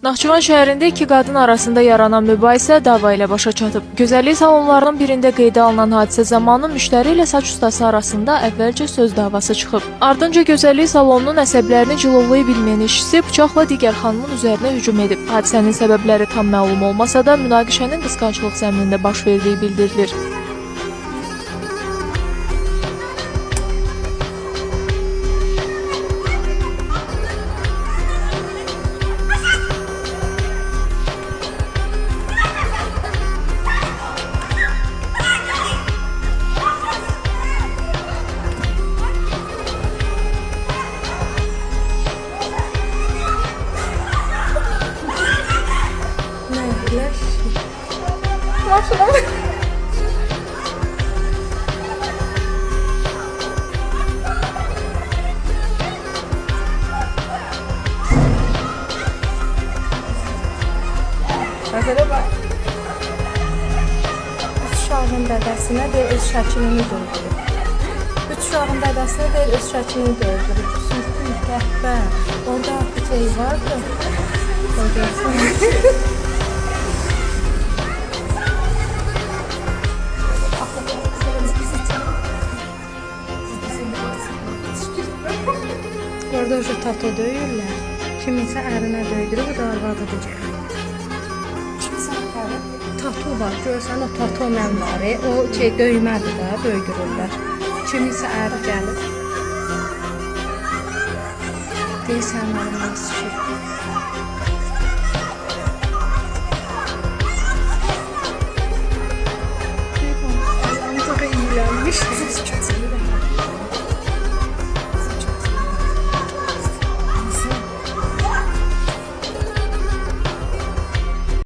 Naxçıvan şəhərində iki qadın arasında yaranan mübahisə dava ilə başa çatıb. Gözəllik salonlarının birində qeydə alınan hadisə zamanı müştəri ilə saç ustası arasında əvvəlcə söz davası çıxıb. Ardınca gözəllik salonunun əsəblərini cilovlaya bilməyən işçisi bıçaqla digər xanımın üzərinə hücum edib. Hadisənin səbəbləri tam məlum olmasa da münaqişənin qısqanclıq zəminində baş verdiyi bildirilir. Üç uşağın dədəsinə deyir öz şəklini döydürüb. Üç uşağın dədəsinə deyir öz şəklini döydürüb. Sürtün, qəhbə. Orada şey vardı. Orada Orada o tata döyürlər. Kiminsə ərinə döydürüb o da arvad edəcək. Tatu var, görsən o tatu mənləri, o şey döymədir də, döydürürlər. Kiminsə əri gəlib. Deyirsən mənim nasıl şey. Çok iyilenmiş.